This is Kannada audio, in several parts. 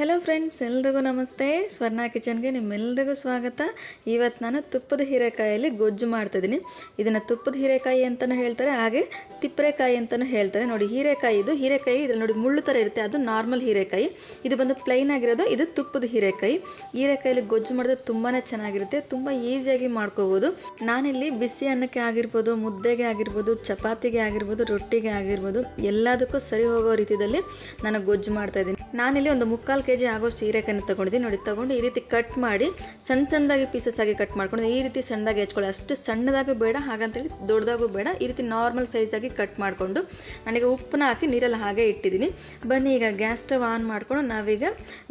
ಹೆಲೋ ಫ್ರೆಂಡ್ಸ್ ಎಲ್ರಿಗೂ ನಮಸ್ತೆ. ಸ್ವರ್ಣ ಕಿಚನ್ಗೆ ನಿಮ್ಮೆಲ್ರಿಗೂ ಸ್ವಾಗತ. ಇವತ್ತು ನಾನು ತುಪ್ಪದ ಹೀರೆಕಾಯಲ್ಲಿ ಗೊಜ್ಜು ಮಾಡ್ತಿದ್ದೀನಿ. ಇದನ್ನು ತುಪ್ಪದ ಹೀರೆಕಾಯಿ ಅಂತಲೂ ಹೇಳ್ತಾರೆ, ಹಾಗೆ ತಿಪ್ಪರೆಕಾಯಿ ಅಂತಲೂ ಹೇಳ್ತಾರೆ. ನೋಡಿ, ಹೀರೆಕಾಯಿ ಇದು. ಹೀರೆಕಾಯಿ ಇದ್ರಲ್ಲಿ ನೋಡಿ ಮುಳ್ಳು ಥರ ಇರುತ್ತೆ. ಅದು ನಾರ್ಮಲ್ ಹೀರೆಕಾಯಿ. ಇದು ಬಂದು ಪ್ಲೈನ್ ಆಗಿರೋದು, ಇದು ತುಪ್ಪದ ಹೀರೆಕಾಯಿ. ಹೀರೆಕಾಯಲ್ಲಿ ಗೊಜ್ಜು ಮಾಡಿದ್ರೆ ತುಂಬಾ ಚೆನ್ನಾಗಿರುತ್ತೆ. ತುಂಬ ಈಸಿಯಾಗಿ ಮಾಡ್ಕೋಬೋದು. ನಾನಿಲ್ಲಿ ಬಿಸಿ ಅನ್ನಕ್ಕೆ ಆಗಿರ್ಬೋದು, ಮುದ್ದೆಗೆ ಆಗಿರ್ಬೋದು, ಚಪಾತಿಗೆ ಆಗಿರ್ಬೋದು, ರೊಟ್ಟಿಗೆ ಆಗಿರ್ಬೋದು, ಎಲ್ಲದಕ್ಕೂ ಸರಿ ಹೋಗೋ ರೀತಿಯಲ್ಲಿ ನಾನು ಗೊಜ್ಜು ಮಾಡ್ತಾ ಇದ್ದೀನಿ. ನಾನಿಲ್ಲಿ ಒಂದು ಮುಕ್ಕಾಲು ಕೆ ಜಿ ಆಗೋಷ್ಟು ಹೀರೆಕಾಯಿನ ತೊಗೊಂಡಿದ್ದೀನಿ ನೋಡಿ, ತೊಗೊಂಡು ಈ ರೀತಿ ಕಟ್ ಮಾಡಿ ಸಣ್ಣ ಸಣ್ಣದಾಗಿ ಪೀಸಸ್ ಆಗಿ ಕಟ್ ಮಾಡ್ಕೊಂಡು ಈ ರೀತಿ ಸಣ್ಣದಾಗಿ ಹೆಚ್ಕೊಳ್ಳಿ. ಅಷ್ಟು ಸಣ್ಣದಾಗೂ ಬೇಡ, ಹಾಗಂತೇಳಿ ದೊಡ್ಡದಾಗೂ ಬೇಡ. ಈ ರೀತಿ ನಾರ್ಮಲ್ ಸೈಜಾಗಿ ಕಟ್ ಮಾಡಿಕೊಂಡು ನನಗೆ ಉಪ್ಪನ್ನ ಹಾಕಿ ನೀರಲ್ಲಿ ಹಾಗೆ ಇಟ್ಟಿದ್ದೀನಿ. ಬನ್ನಿ, ಈಗ ಗ್ಯಾಸ್ ಸ್ಟವ್ ಆನ್ ಮಾಡಿಕೊಂಡು ನಾವೀಗ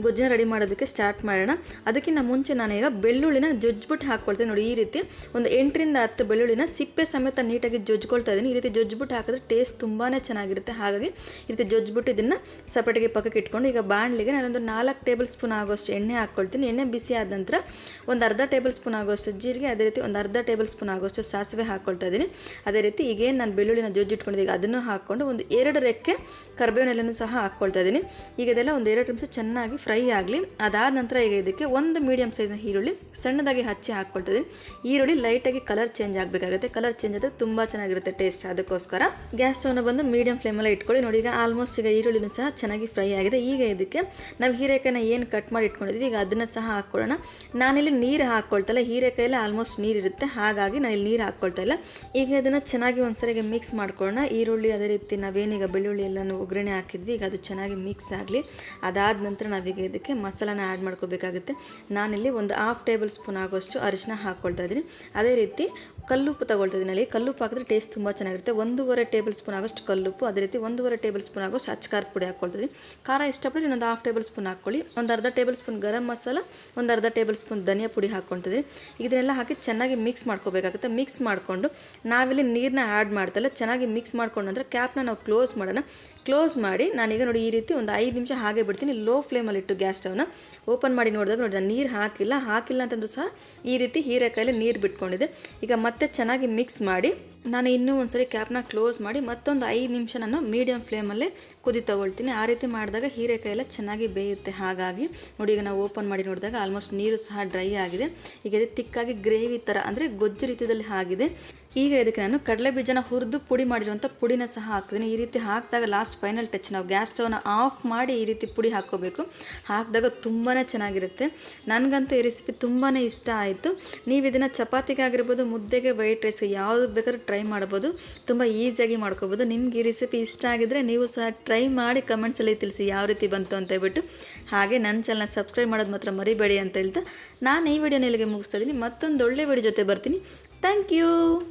ಗೊಜ್ಜನ ರೆಡಿ ಮಾಡೋದಕ್ಕೆ ಸ್ಟಾರ್ಟ್ ಮಾಡೋಣ. ಅದಕ್ಕಿಂತ ಮುಂಚೆ ನಾನೀಗ ಬೆಳ್ಳುಳ್ಳಿನ ಜೊಜ್ಬಿಟ್ಟು ಹಾಕ್ಕೊಳ್ತೀನಿ. ನೋಡಿ, ಈ ರೀತಿ ಒಂದು ಎಂಟರಿಂದ ಹತ್ತು ಬೆಳ್ಳುಳ್ಳಿನ ಸಿಪ್ಪೆ ಸಮೇತ ನೀಟಾಗಿ ಜೊಜ್ಕೊಳ್ತಾ ಇದ್ದೀನಿ. ಈ ರೀತಿ ಜೊಜ್ಬಿಟ್ಟು ಹಾಕಿದ್ರೆ ಟೇಸ್ಟ್ ತುಂಬಾ ಚೆನ್ನಾಗಿರುತ್ತೆ. ಹಾಗಾಗಿ ಈ ರೀತಿ ಜೊಜ್ಬಿಟ್ಟು ಇದನ್ನು ಸಪರೇಟಿಗೆ ಪಕ್ಕಕ್ಕೆ ಇಟ್ಕೊಂಡು ಈಗ ಬಾಣಲಿಗೆ ನಾನೊಂದು ನಾಲ್ಕು ಟೇಬಲ್ ಸ್ಪೂನ್ ಆಗೋಷ್ಟು ಎಣ್ಣೆ ಹಾಕ್ಕೊಳ್ತೀನಿ. ಎಣ್ಣೆ ಬಿಸಿ ಆದ ನಂತರ ಒಂದು ಅರ್ಧ ಟೇಬಲ್ ಸ್ಪೂನ್ ಆಗೋಷ್ಟು ಜೀರಿಗೆ, ಅದೇ ರೀತಿ ಒಂದು ಅರ್ಧ ಟೇಬಲ್ ಸ್ಪೂನ್ ಆಗೋಷ್ಟು ಸಾಸಿವೆ ಹಾಕ್ಕೊಳ್ತಾ ಇದ್ದೀನಿ. ಅದೇ ರೀತಿ ಈಗೇನು ನಾನು ಬೆಳ್ಳುಳ್ಳಿನ ಜೊಜ್ಜಿಟ್ಕೊಂಡಿದ್ದೀನಿ ಅದನ್ನು ಹಾಕ್ಕೊಂಡು ಒಂದು ಎರಡು ರೆಕ್ಕೆ ಕರ್ಬೇವಿನ ಎಲೆನೂ ಸಹ ಹಾಕ್ಕೊಳ್ತಾ ಇದ್ದೀನಿ. ಈಗ ಇದೆಲ್ಲ ಒಂದು ಎರಡು ನಿಮಿಷ ಚೆನ್ನಾಗಿ ಫ್ರೈ ಆಗಲಿ. ಅದಾದ ನಂತರ ಈಗ ಇದಕ್ಕೆ ಒಂದು ಮೀಡಿಯಮ್ ಸೈಜ್ನ ಈರುಳ್ಳಿ ಸಣ್ಣದಾಗಿ ಹಚ್ಚಿ ಹಾಕ್ಕೊಳ್ತಾ ಇದ್ದೀನಿ. ಈರುಳ್ಳಿ ಲೈಟಾಗಿ ಕಲರ್ ಚೇಂಜ್ ಆಗಬೇಕಾಗುತ್ತೆ. ಕಲರ್ ಚೇಂಜ್ ಆದರೆ ತುಂಬ ಚೆನ್ನಾಗಿರುತ್ತೆ ಟೇಸ್ಟ್ ಅದಕ್ಕೋಸ್ಕರ. ಗ್ಯಾಸ್ ಸ್ಟವ್ನ ಬಂದು ಮೀಡಿಯಂ ಫ್ಲೇಮಲ್ಲಿ ಇಟ್ಕೊಳ್ಳಿ. ನೋಡಿ, ಈಗ ಆಲ್ಮೋಸ್ಟ್ ಈಗ ಈರುಳ್ಳಿನೂ ಸಹ ಚೆನ್ನಾಗಿ ಫ್ರೈ ಆಗಿದೆ. ಈಗ ಇದಕ್ಕೆ ನಾವು ಹೀರೆಕಾಯಿನ ಏನು ಕಟ್ ಮಾಡಿ ಇಟ್ಕೊಂಡಿದ್ವಿ, ಈಗ ಅದನ್ನು ಸಹ ಹಾಕ್ಕೊಳ್ಳೋಣ. ನಾನಿಲ್ಲಿ ನೀರು ಹಾಕ್ಕೊಳ್ತಲ್ಲ ಹೀರೆಕಾಯಲ್ಲಿ ಆಲ್ಮೋಸ್ಟ್ ನೀರಿರುತ್ತೆ ಹಾಗಾಗಿ ನಾನಿಲ್ಲಿ ಇಲ್ಲಿ ನೀರು ಹಾಕ್ಕೊಳ್ತಾ ಇಲ್ಲ. ಈಗ ಅದನ್ನು ಚೆನ್ನಾಗಿ ಒಂದ್ಸರಿಗೆ ಮಿಕ್ಸ್ ಮಾಡ್ಕೊಳ್ಳೋಣ. ಈರುಳ್ಳಿ ಅದೇ ರೀತಿ ನಾವೇನೀಗ ಬೆಳ್ಳುಳ್ಳಿ ಎಲ್ಲನೂ ಒಗ್ಗರಣೆ ಹಾಕಿದ್ವಿ, ಈಗ ಅದು ಚೆನ್ನಾಗಿ ಮಿಕ್ಸ್ ಆಗಲಿ. ಅದಾದ ನಂತರ ನಾವೀಗ ಇದಕ್ಕೆ ಮಸಾಲಾನ ಆ್ಯಡ್ ಮಾಡ್ಕೋಬೇಕಾಗುತ್ತೆ. ನಾನಿಲ್ಲಿ ಒಂದು ಹಾಫ್ ಟೇಬಲ್ ಸ್ಪೂನ್ ಆಗೋಷ್ಟು ಅರಿಶಿನ ಹಾಕ್ಕೊಳ್ತಾ ಇದ್ದೀನಿ. ಅದೇ ರೀತಿ ಕಲ್ಲುಪ್ಪು ತಗೊಳ್ತಾ ಇದ್ದೀನಿ. ಕಲ್ಲುಪ್ಪು ಹಾಕಿದ್ರೆ ಟೇಸ್ಟ್ ತುಂಬ ಚೆನ್ನಾಗಿರುತ್ತೆ. ಒಂದೂವರೆ ಟೇಬಲ್ ಸ್ಪೂನ್ ಆಗೋಷ್ಟು ಕಲ್ಲುಪ್ಪು, ಅದೇ ರೀತಿ ಒಂದೂವರೆ ಟೇಬಲ್ ಸ್ಪೂನ್ ಆಗೋಷ್ಟು ಅಚ್ಚಕಾರದ ಪುಡಿ ಹಾಕ್ಕೊಳ್ತೀನಿ ಖಾರ ಇಷ್ಟಪಟ್ಟು ಇನ್ನೊಂದು ಹಾಫ್ ಟೇಬಲ್ ಸ್ಪೂನ್ ಹಾಕ್ಕೊಳ್ಳಿ. ಒಂದು ಅರ್ಧ ಟೇಬಲ್ ಸ್ಪೂನ್ ಗರಂ ಮಸಾಲ, ಒಂದು ಅರ್ಧ ಟೇಬಲ್ ಸ್ಪೂನ್ ಧನಿಯಾ ಪುಡಿ ಹಾಕ್ಕೊತಿದ್ರಿ ಇದನ್ನೆಲ್ಲ ಹಾಕಿ ಚೆನ್ನಾಗಿ ಮಿಕ್ಸ್ ಮಾಡ್ಕೋಬೇಕಾಗುತ್ತೆ. ಮಿಕ್ಸ್ ಮಾಡಿಕೊಂಡು ನಾವಿಲ್ಲಿ ನೀರನ್ನ ಆ್ಯಡ್ ಮಾಡ್ತಲ್ಲ ಚೆನ್ನಾಗಿ ಮಿಕ್ಸ್ ಮಾಡ್ಕೊಂಡು ನಂತರ ಕ್ಯಾಪ್ನ ನಾವು ಕ್ಲೋಸ್ ಮಾಡೋಣ. ಕ್ಲೋಸ್ ಮಾಡಿ ನಾನೀಗ ನೋಡಿ ಈ ರೀತಿ ಒಂದು ಐದು ನಿಮಿಷ ಹಾಗೆ ಬಿಡ್ತೀನಿ. ಲೋ ಫ್ಲೇಮಲ್ಲಿ ಇಟ್ಟು ಗ್ಯಾಸ್ ಸ್ಟವ್ನ ಓಪನ್ ಮಾಡಿ ನೋಡಿದಾಗ ನೋಡಿ ನಾನು ನೀರು ಹಾಕಿಲ್ಲ. ಹಾಕಿಲ್ಲ ಅಂತಂದ್ರೂ ಸಹ ಈ ರೀತಿ ಹೀರೆಕಾಯಲ್ಲಿ ನೀರು ಬಿಟ್ಕೊಂಡಿದೆ. ಈಗ ಮತ್ತೆ ಚೆನ್ನಾಗಿ ಮಿಕ್ಸ್ ಮಾಡಿ ನಾನು ಇನ್ನೂ ಒಂದ್ಸರಿ ಕ್ಯಾಪ್ನ ಕ್ಲೋಸ್ ಮಾಡಿ ಮತ್ತೊಂದು ಐದು ನಿಮಿಷ ನಾನು ಮೀಡಿಯಮ್ ಫ್ಲೇಮಲ್ಲೇ ಕುದಿ ತಗೊಳ್ತೀನಿ. ಆ ರೀತಿ ಮಾಡಿದಾಗ ಹೀರೆಕಾಯಿ ಎಲ್ಲ ಚೆನ್ನಾಗಿ ಬೇಯುತ್ತೆ. ಹಾಗಾಗಿ ನೋಡಿ, ಈಗ ನಾವು ಓಪನ್ ಮಾಡಿ ನೋಡಿದಾಗ ಆಲ್ಮೋಸ್ಟ್ ನೀರು ಸಹ ಡ್ರೈ ಆಗಿದೆ. ಈಗ ಇದು ತಿಕ್ಕಾಗಿ ಗ್ರೇವಿ ಥರ ಅಂದರೆ ಗೊಜ್ಜು ರೀತಿಯಲ್ಲಿ ಆಗಿದೆ. ಈಗ ಇದಕ್ಕೆ ನಾನು ಕಡಲೆ ಬೀಜನ ಹುರಿದು ಪುಡಿ ಮಾಡಿರುವಂಥ ಪುಡಿನ ಸಹ ಹಾಕ್ತೀನಿ. ಈ ರೀತಿ ಹಾಕಿದಾಗ ಲಾಸ್ಟ್ ಫೈನಲ್ ಟಚ್ ನಾವು ಗ್ಯಾಸ್ ಸ್ಟವ್ನ ಆಫ್ ಮಾಡಿ ಈ ರೀತಿ ಪುಡಿ ಹಾಕ್ಕೋಬೇಕು. ಹಾಕಿದಾಗ ತುಂಬಾ ಚೆನ್ನಾಗಿರುತ್ತೆ. ನನಗಂತೂ ಈ ರೆಸಿಪಿ ತುಂಬಾ ಇಷ್ಟ ಆಯಿತು. ನೀವು ಇದನ್ನು ಚಪಾತಿಗೆ ಆಗಿರ್ಬೋದು ಮುದ್ದೆಗೆ ವೈಟ್ ರೈಸ್ಗೆ ಯಾವುದಕ್ಕೆ ಬೇಕಾದ್ರೂ ಟ್ರೈ ಮಾಡ್ಬೋದು. ತುಂಬ ಈಸಿಯಾಗಿ ಮಾಡ್ಕೋಬೋದು. ನಿಮ್ಗೆ ಈ ರೆಸಿಪಿ ಇಷ್ಟ ಆಗಿದ್ರೆ ನೀವು ಸಹ ಟ್ರೈ ಮಾಡಿ ಕಮೆಂಟ್ಸಲ್ಲಿ ತಿಳಿಸಿ ಯಾವ ರೀತಿ ಬಂತು ಅಂತ ಹೇಳ್ಬಿಟ್ಟು. ಹಾಗೆ ನನ್ನ ಚಾನಲ್ನ ಸಬ್ಸ್ಕ್ರೈಬ್ ಮಾಡೋದು ಮಾತ್ರ ಮರಿಬೇಡಿ ಅಂತ ಹೇಳ್ತಾ ನಾನು ಈ ವಿಡಿಯೋನ ಇಲ್ಲಿಗೆ ಮುಗಿಸ್ತಾ ಇದ್ದೀನಿ. ಮತ್ತೊಂದು ಒಳ್ಳೆ ವಿಡಿಯೋ ಜೊತೆ ಬರ್ತೀನಿ. Thank you.